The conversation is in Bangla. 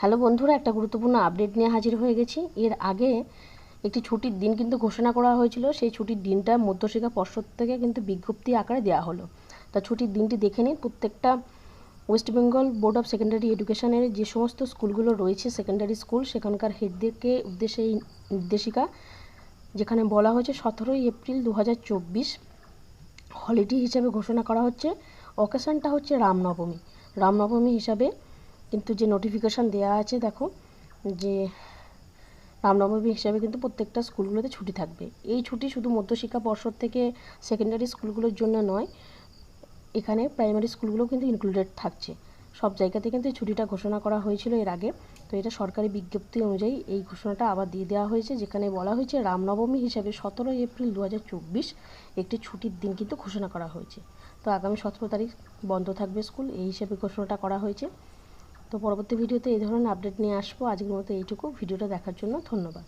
হ্যালো বন্ধুরা, একটা গুরুত্বপূর্ণ আপডেট নিয়ে হাজির হয়ে গেছি। এর আগে একটি ছুটির দিন কিন্তু ঘোষণা করা হয়েছিল। সেই ছুটির দিনটা মধ্যশিক্ষা পর্ষদ থেকে কিন্তু বিজ্ঞপ্তি আকারে দেওয়া হলো। তা ছুটির দিনটি দেখে নিন। প্রত্যেকটা West Bengal Board of Secondary এডুকেশনের যে সমস্ত স্কুলগুলো রয়েছে সেকেন্ডারি স্কুল সেখানকার হেডদেরকে উদ্দেশ্যে এই নির্দেশিকা, যেখানে বলা হয়েছে সতেরোই এপ্রিল দু হাজার চব্বিশ হলিডে হিসাবে ঘোষণা করা হচ্ছে। অকেশনটা হচ্ছে রামনবমী। রামনবমী হিসাবে কিন্তু যে নোটিফিকেশান দেওয়া আছে, দেখো, যে রামনবমী হিসাবে কিন্তু প্রত্যেকটা স্কুলগুলোতে ছুটি থাকবে। এই ছুটি শুধু মধ্যশিক্ষা পর্ষদ থেকে সেকেন্ডারি স্কুলগুলোর জন্য নয়, এখানে প্রাইমারি স্কুলগুলোও কিন্তু ইনক্লুডেড থাকছে। সব জায়গাতে কিন্তু এই ছুটিটা ঘোষণা করা হয়েছিল এর আগে। তো এটা সরকারি বিজ্ঞপ্তি অনুযায়ী এই ঘোষণাটা আবার দিয়ে দেওয়া হয়েছে, যেখানে বলা হয়েছে রামনবমী হিসাবে সতেরোই এপ্রিল দু হাজার চব্বিশ একটি ছুটির দিন কিন্তু ঘোষণা করা হয়েছে। তো আগামী সতেরো তারিখ বন্ধ থাকবে স্কুল, এই হিসেবে ঘোষণাটা করা হয়েছে। তো পরবর্তী ভিডিওতে এই ধরনের আপডেট নিয়ে আসব। আজকের মতো এইটুকু। ভিডিওটা দেখার জন্য ধন্যবাদ।